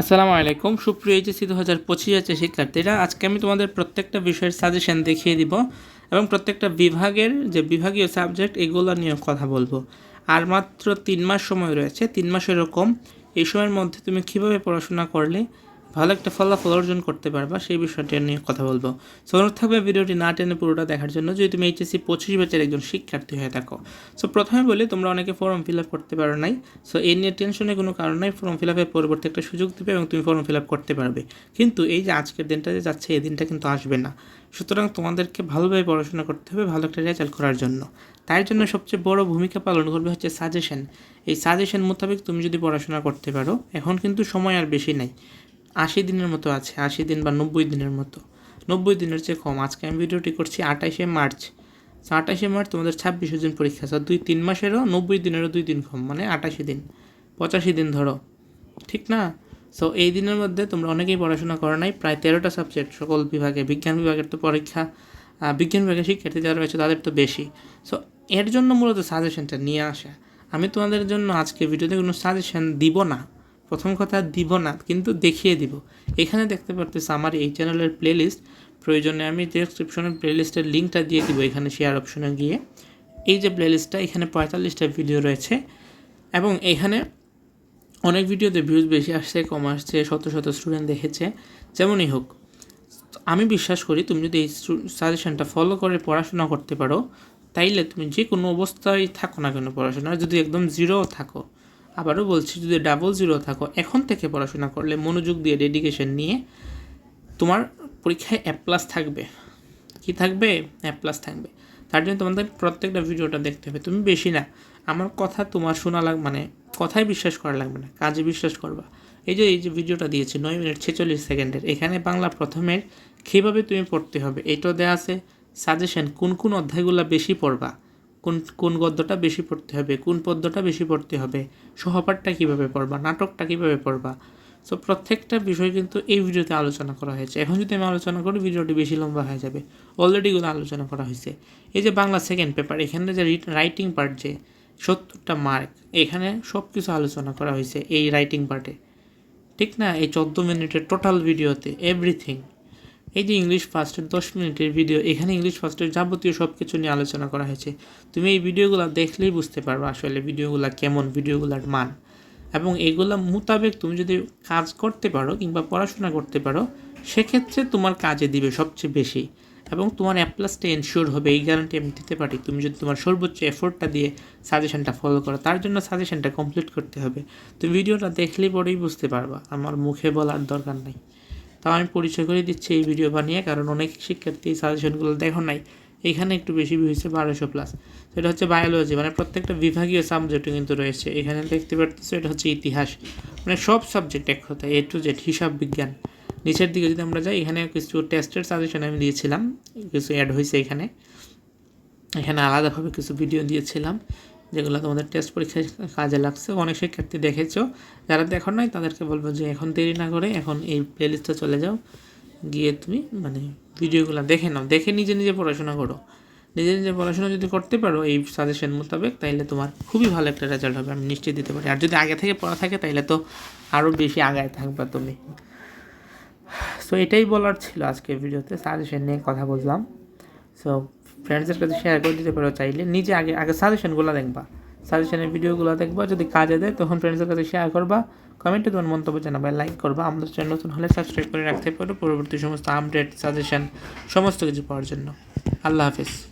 আসসালামু আলাইকুম। সুপ্রিয় এইচএসি দু হাজার পঁচিশ আছে শিক্ষার্থীরা, আজকে আমি তোমাদের প্রত্যেকটা বিষয়ের সাজেশন দেখিয়ে দিব এবং প্রত্যেকটা বিভাগের যে বিভাগীয় সাবজেক্ট এগুলো নিয়ে কথা বলব। আর মাত্র তিন মাস সময় রয়েছে, তিন মাস এরকম। এই সময়ের মধ্যে তুমি কীভাবে পড়াশোনা করলে ভালো একটা ফলাফল অর্জন করতে পারবা, সেই বিষয়টি নিয়ে কথা বলব। সো অনুরোধ থাকবে ভিডিওটি না টেনে পুরোটা দেখার জন্য। যদি তুমি এইচএসসি পঁচিশ ব্যাচের একজন শিক্ষার্থী হয়ে থাকো। সো প্রথমে বলি, তোমরা অনেকে ফর্ম ফিল আপ করতে পারো নাই। সো এই নিয়ে টেনশনের কোনো কারণ নাই। ফর্ম ফিল আপের পরবর্তী একটা সুযোগ দেবে এবং তুমি ফর্ম ফিল আপ করতে পারবে। কিন্তু এই যে আজকের দিনটা যে যাচ্ছে, এই দিনটা কিন্তু আসবে না। সুতরাং তোমাদেরকে ভালোভাবে পড়াশোনা করতে হবে, ভালো একটা রেজাল্ট করার জন্য। তাই জন্য সবচেয়ে বড় ভূমিকা পালন করবে হচ্ছে সাজেশন এই সাজেশন মোতাবেক তুমি যদি পড়াশোনা করতে পারো, এখন কিন্তু সময় আর বেশি নাই। আশি দিনের মতো আছে, আশি দিন বা নব্বই দিনের মতো। নব্বই দিনের চেয়ে কম। আজকে আমি ভিডিওটি করছি আঠাশে মার্চ। তো আঠাশে মার্চ তোমাদের ছাব্বিশে দিন পরীক্ষা। আছে দুই তিন মাসেরও, নব্বই দিনেরও দুই দিন কম মানে আটাশি দিন। পঁচাশি দিন ধরো। ঠিক না? সো এই দিনের মধ্যে তোমরা অনেকেই পড়াশোনা করো নাই, প্রায় তেরোটা সাবজেক্ট সকল বিভাগে, বিজ্ঞান বিভাগের তো পরীক্ষা বিজ্ঞান বিভাগের শিক্ষার্থী যারা রয়েছে তাদের তো বেশি। সো এর জন্য মূলত সাজেশনটা নিয়ে আসা। আমি তোমাদের জন্য আজকে ভিডিওতে কোনো সাজেশন দিব না। প্রথম কথা দিব না, কিন্তু দেখিয়ে দিব। এখানে দেখতে পারতেছো আমার এই চ্যানেলের প্লেলিস্ট প্রয়োজনে আমি ডেসক্রিপশনের প্লেলিস্টের লিঙ্কটা দিয়ে দিব এখানে শেয়ার অপশনে গিয়ে। এই যে প্লেলিস্টটা এখানে পঁয়তাল্লিশটা ভিডিও রয়েছে। এবং এখানে অনেক ভিডিওতে ভিউজ বেশি আসছে, কম আসছে, শত শত স্টুডেন্ট দেখেছে, যেমনই হোক। আমি বিশ্বাস করি তুমি যদি এই সাজেশনটা ফলো করে পড়াশোনা করতে পারো, তাইলে তুমি যে কোনো অবস্থায় থাকো না কেন পড়াশোনা যদি একদম জিরো থাকো। আবারও বলছি, যদি ডাবল জিরো থাকো, এখন থেকে পড়াশোনা করলে মনোযোগ দিয়ে ডেডিকেশন নিয়ে তোমার পরীক্ষায় অ্যাপ প্লাস থাকবে। কি থাকবে? অ্যাপ প্লাস থাকবে। তার জন্য তোমাদের প্রত্যেকটা ভিডিওটা দেখতে হবে। তুমি বেশি না, আমার কথা তোমার শোনা লাগ মানে কথায় বিশ্বাস করা লাগবে না, কাজে বিশ্বাস করবা। এই যে এই যে ভিডিওটা দিয়েছি, নয় মিনিট ছেচল্লিশ সেকেন্ডের, এখানে বাংলা প্রথমের কীভাবে তুমি পড়তে হবে, এটাও দেওয়া আছে। সাজেশন কোন কোন অধ্যায়গুলো বেশি পড়বা? কোন কোন গদ্যটা বেশি পড়তে হবে, কোন পদ্যটা বেশি পড়তে হবে, সহপাঠটা কীভাবে পড়বা, নাটকটা কীভাবে পড়বা? সো প্রত্যেকটা বিষয় কিন্তু এই ভিডিওতে আলোচনা করা হয়েছে। এখন যদি আমি আলোচনা করি, ভিডিওটি বেশি লম্বা হয়ে যাবে। অলরেডি এগুলো আলোচনা করা হয়েছে। এই যে বাংলা সেকেন্ড পেপার এখানে যে রাইটিং পার্ট যে, সত্তরটা মার্ক এখানে সব কিছু আলোচনা করা হয়েছে এই রাইটিং পার্টে ঠিক না? এই চোদ্দ মিনিটের টোটাল ভিডিওতে এভরিথিং এই যে ইংলিশ ফার্স্টের দশ মিনিটের ভিডিও এখানে ইংলিশ ফার্স্টের যাবতীয় সব কিছু নিয়ে আলোচনা করা হয়েছে। তুমি এই ভিডিওগুলো দেখলেই বুঝতে পারবে আসলে ভিডিওগুলো কেমন ভিডিওগুলোর মান। এবং এগুলো মোতাবেক তুমি যদি কাজ করতে পারো কিংবা পড়াশোনা করতে পারো, সেক্ষেত্রে তোমার কাজে দিবে সবচেয়ে বেশি। এবং তোমার অ্যাপ্লাসটা এনশিওর হবে, এই গ্যারান্টি আমি দিতে পারি। তুমি যদি তোমার সর্বোচ্চ এফোর্টটা দিয়ে সাজেশনটা ফলো করো, তার জন্য সাজেশনটা কমপ্লিট করতে হবে। তুমি ভিডিওটা দেখলেই পরেই বুঝতে পারবা, আমার মুখে বলার দরকার নাই। তাও আমি পরিচয় করে দিচ্ছি এই ভিডিও বানিয়ে, কারণ অনেক শিক্ষার্থী সাজেশনগুলো দেখো নাই। এখানে একটু বেশি হয়েছে বারোশো প্লাস সেটা হচ্ছে বায়োলজি মানে প্রত্যেকটা বিভাগীয় সাবজেক্টও কিন্তু রয়েছে। এখানে দেখতে পারতেছো এটা হচ্ছে ইতিহাস। মানে সব সাবজেক্ট এক কথা এ টু জেড হিসাব বিজ্ঞান। নিচের দিকে যদি আমরা যাই, এখানে কিছু টেস্টের সাজেশন আমি দিয়েছিলাম। কিছু অ্যাড হয়েছে এখানে। এখানে আলাদাভাবে কিছু ভিডিও দিয়েছিলাম। যেগুলো তোমাদের টেস্ট পরীক্ষায় কাজে লাগছে। অনেক শিক্ষার্থী দেখেছ। যারা দেখো নাই, তাদেরকে বলব যে এখন দেরি না করে এখন এই প্লেলিস্টে চলে যাও। গিয়ে তুমি মানে ভিডিওগুলো দেখে নাও। দেখে নিজে নিজে পড়াশোনা করো। নিজে নিজে পড়াশোনা যদি করতে পারো, এই সাজেশন মোতাবেক তাহলে তোমার খুবই ভালো একটা রেজাল্ট হবে, আমি নিশ্চিত দিতে পারি। আর যদি আগে থেকে পড়া থাকে তাহলে তো আরও বেশি আগায় থাকবে তুমি। সো এটাই বলার ছিল আজকে ভিডিওতে সাজেশন নিয়ে কথা বললাম। সো ফ্রেন্ডসদের কাছে শেয়ার করে দিতে পারো চাইলে। নিজে আগে আগে সাজেশনগুলো দেখবা। সাজেশনের ভিডিওগুলো দেখবা। যদি কাজে দেয়, তখন ফ্রেন্ডসের কাছে শেয়ার করবা। কমেন্টে তোমার মন্তব্য জানাবা লাইক করবা। আমাদের চ্যানেল নতুন হলে সাবস্ক্রাইব করে রাখতে পারো। পরবর্তী সমস্ত আপডেট সাজেশন সমস্ত কিছু পাওয়ার জন্য। আল্লাহ হাফিজ।